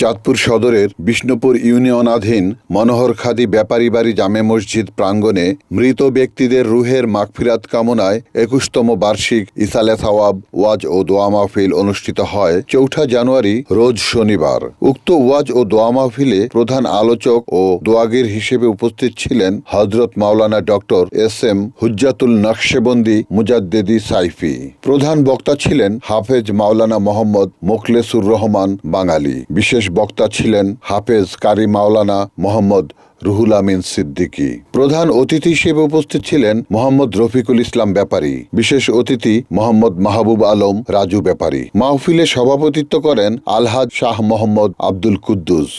চাঁদপুর সদরের বিষ্ণুপুর ইউনিয়নাধীন মনোহর খাদি ব্যাপারী বাড়ি জামে মসজিদ প্রাঙ্গণে মৃত ব্যক্তিদের রুহের মাগফিরাত কামনায় একুশতম বার্ষিক ইসালে সওয়াব ওয়াজ ও দোয়া মাহফিল অনুষ্ঠিত হয় চৌঠা জানুয়ারি, রোজ শনিবার। উক্ত ওয়াজ ও দোয়া মাহফিলে প্রধান আলোচক ও দোয়াগির হিসেবে উপস্থিত ছিলেন Hazrat Maulana doctor S M Hujjatul Naqshbandi Mujaddedi Saifi. প্রধান বক্তা ছিলেন হাফেজ মাওলানা মোহাম্মদ মোখলেসুর রহমান বাঙালি। বিশেষ বক্তা ছিলেন হাফেজ কারি মাওলানা মোহাম্মদ রুহুল আমিন সিদ্দিকী। প্রধান অতিথি হিসেবে উপস্থিত ছিলেন মোহাম্মদ রফিকুল ইসলাম ব্যাপারী, বিশেষ অতিথি মোহাম্মদ মাহবুব আলম রাজু ব্যাপারী। মাহফিলে সভাপতিত্ব করেন আলহাজ শাহ মোহাম্মদ আব্দুল কুদ্দুস।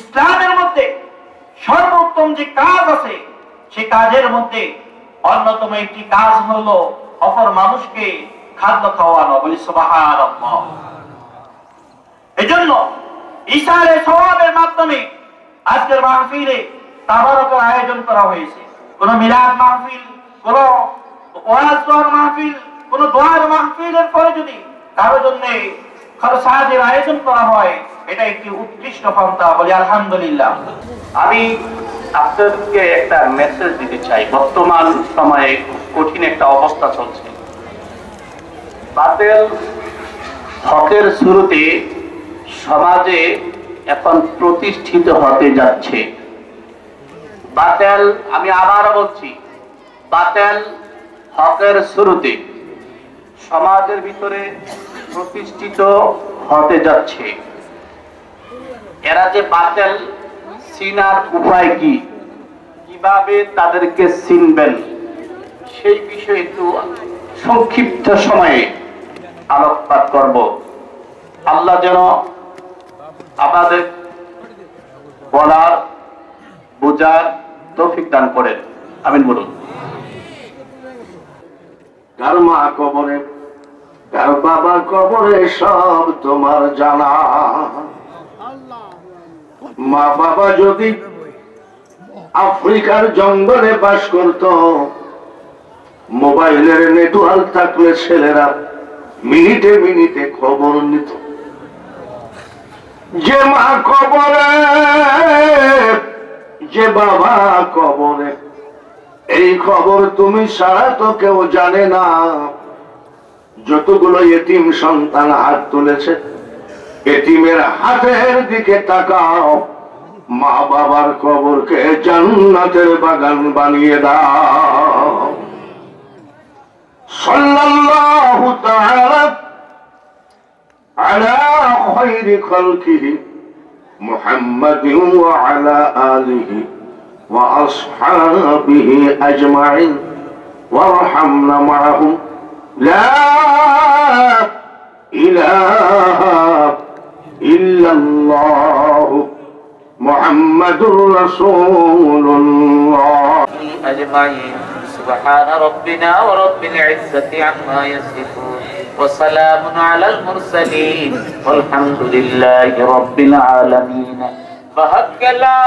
ইসলামের মধ্যে সর্বোত্তম যে কাজ আছে, সে কাজের মধ্যে অন্যতম একটি কাজ হলো অপর মানুষকে খাদ্য খাওয়ানো। বলি সুবহানাল্লাহ। এজন্য ইসারে সওয়াবের মাধ্যমে আজকের মাহফিলে তাবারকের আয়োজন করা হয়েছে। কোন মিলাদ মাহফিল, কোন ওয়াজ মাহফিল, কোন দোয়ার মাহফিলের পরে যদি কারও জন্য খরচাদের আয়োজন করা হয়, এটা একটি উৎকৃষ্ট পন্থা বলি আলহামদুলিল্লাহ। আমি আপনাদেরকে একটা মেসেজ দিতে চাই। বর্তমান সময়ে কঠিন একটা অবস্থা চলছে। বাতেল হকের শুরুতে সমাজে এখন প্রতিষ্ঠিত হতে যাচ্ছে। বাতেল, আমি আবার বলছি, বাতেল হকের শুরুতে সমাজের ভিতরে প্রতিষ্ঠিত হতে যাচ্ছে। এরা যে বাতেল চিনার উপায় কি? কীভাবে তাদেরকে চিনবেন? সেই বিষয়ে একটু সংক্ষিপ্ত সময়ে আলোকপাত করব। আল্লাহ যেন আমাদের বলার, বোঝার তৌফিক দান করেন। আমিন বলুন। কার মা কবরে কার বাবা কবরে সব তোমার জানা। মা বাবা যদি আফ্রিকার জঙ্গলে বাস করত, মোবাইলের নেটওয়ার্ক থাকলে ছেলেরা মিনিটে মিনিটে খবর নিত। যে মা কবরে, যে বাবা কবরে। এই খবর তুমি সারা তো কেউ জানে না। যতগুলো এতিম সন্তান হাত তুলেছে, এতিমের হাতের দিকে তাকাও। মা বাবার কবরকে জান্নাতের বাগান বানিয়ে দাও। সাল্লাল্লাহু তাআলা على خير خلقه محمد وعلى آله وأصحابه أجمعين وارحمنا معهم. لا إله إلا الله محمد رسول الله. أجمعين. سبحان ربنا ورب العزة عما يصفون وسلام على المرسلين والحمد لله رب العالمين فهك لا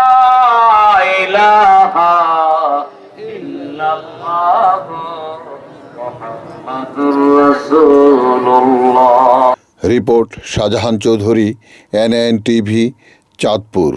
إله إلا الله محمد رسول الله report Shahjahan Chowdhury NN TV Chandpur